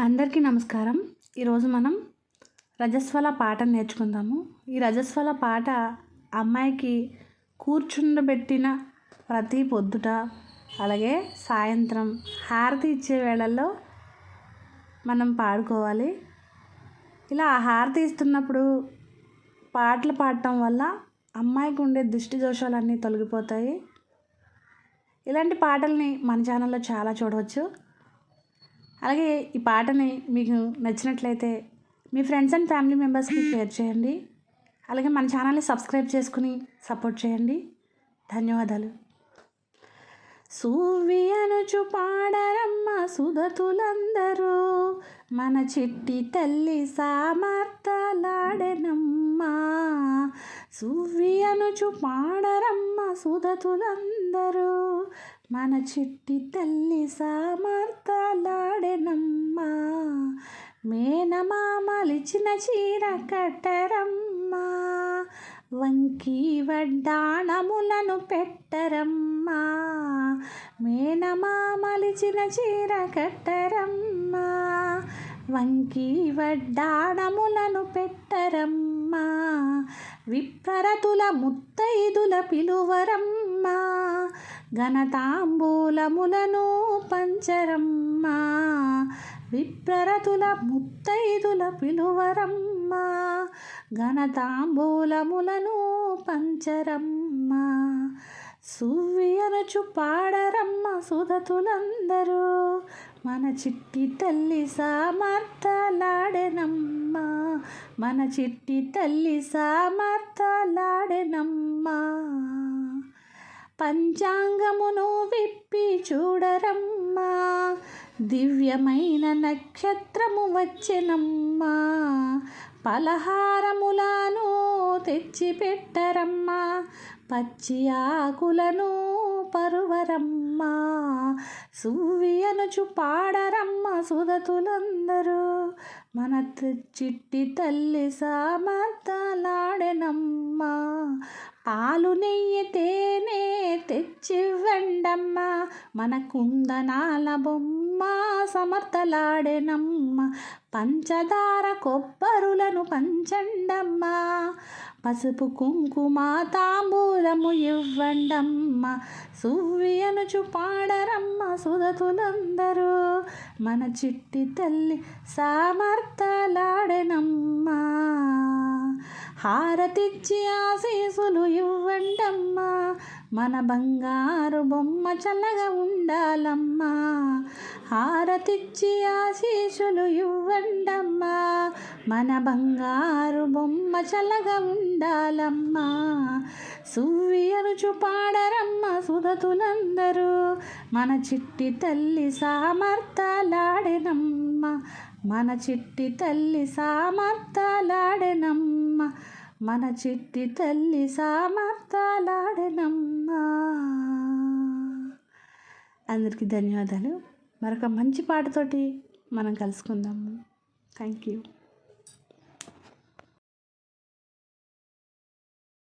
అందరికీ నమస్కారం. ఈరోజు మనం రజస్వల పాట నేర్చుకుందాము. ఈ రజస్వల పాట అమ్మాయికి కూర్చుండబెట్టిన ప్రతి పొద్దుట అలాగే సాయంత్రం హారతి ఇచ్చే వేళల్లో మనం పాడుకోవాలి. ఇలా హారతి ఇస్తున్నప్పుడు పాటలు పాడటం వల్ల అమ్మాయికి ఉండే దృష్టి దోషాలన్నీ తొలగిపోతాయి. ఇలాంటి పాటల్ని మన ఛానల్లో చాలా చూడవచ్చు. అలాగే ఈ పాటని మీకు నచ్చినట్లయితే మీ ఫ్రెండ్స్ అండ్ ఫ్యామిలీ మెంబర్స్కి షేర్ చేయండి. అలాగే మన ఛానల్ని సబ్స్క్రైబ్ చేసుకుని సపోర్ట్ చేయండి. ధన్యవాదాలు. సూవి అనుచు పాడరమ్మ సుధతులందరూ మన చిట్టి తల్లి సామర్థలాడెనమ్మా. సువ్వి అనుచు పాడరమ్మ సుధతులందరూ మన చిట్టి తల్లి సామర్థలాడెనమ్మా మేనమామలిచిన చీర కట్టరమ్మా. వంకి వడ్డాణములను పెట్టరమ్మా. మేనమామలిచిన చీర కట్టరమ్మా. వంకి వడ్డాణములను పెట్టరమ్మా. విప్రరతుల ముత్తైదుల పిలువరమ్మా. ఘనతాంబూలములను పంచరమ్మా. విప్రరతుల ముత్తైదుల పిలువరమ్మా. ఘనతాంబూలములను పంచరమ్మా. సువ్వియనుచు పాడరమ్మ సుధతులందరూ. మన చిట్టి తల్లి సామర్థలాడెనమ్మ. మన చిట్టి తల్లి సామర్థలాడెనమ్మ. పంచాంగమును విప్పి చూడరమ్మా. దివ్యమైన నక్షత్రము వచ్చెనమ్మా. పలహారములను తెచ్చిపెట్టరమ్మా. పచ్చి ఆకులను పరువరమ్మా. సువ్వియనుచు పాడరమ్మ సుధతులందరూ మన చిట్టి తల్లి సామర్థలాడెనమ్మా. పాలు నెయ్యి తెచ్చివ్వండమ్మా. మన కుందనాల బొమ్మ సమర్థలాడెనమ్మ. పంచదార కొబ్బరులను పంచండమ్మా. పసుపు కుంకుమ తాంబూలము ఇవ్వండమ్మ. సువ్వియనుచు పాడరమ్మ సుధతులందరూ మన చిట్టి తల్లి సామర్థలాడెనమ్మా. హారతిచ్చి ఆశీసులు ఇవ్వండమ్మా. మన బంగారు బొమ్మ చల్లగా ఉండాలమ్మా. హారతిచ్చి ఆశీసులు ఇవ్వండమ్మా. మన బంగారు బొమ్మ చల్లగా ఉండాలమ్మా. సువ్వియరుచు పాడరమ్మ సుధతులందరూ. మన చిట్టి తల్లి సామర్థలాడినమ్మ మన చిట్టి తల్లి సామర్థలాడినమ్మ మన చిట్టి తల్లి సామర్థలాడనమ్మా అందరికీ ధన్యవాదాలు. మరొక మంచి పాటతోటి మనం కలుసుకుందాము. Thank you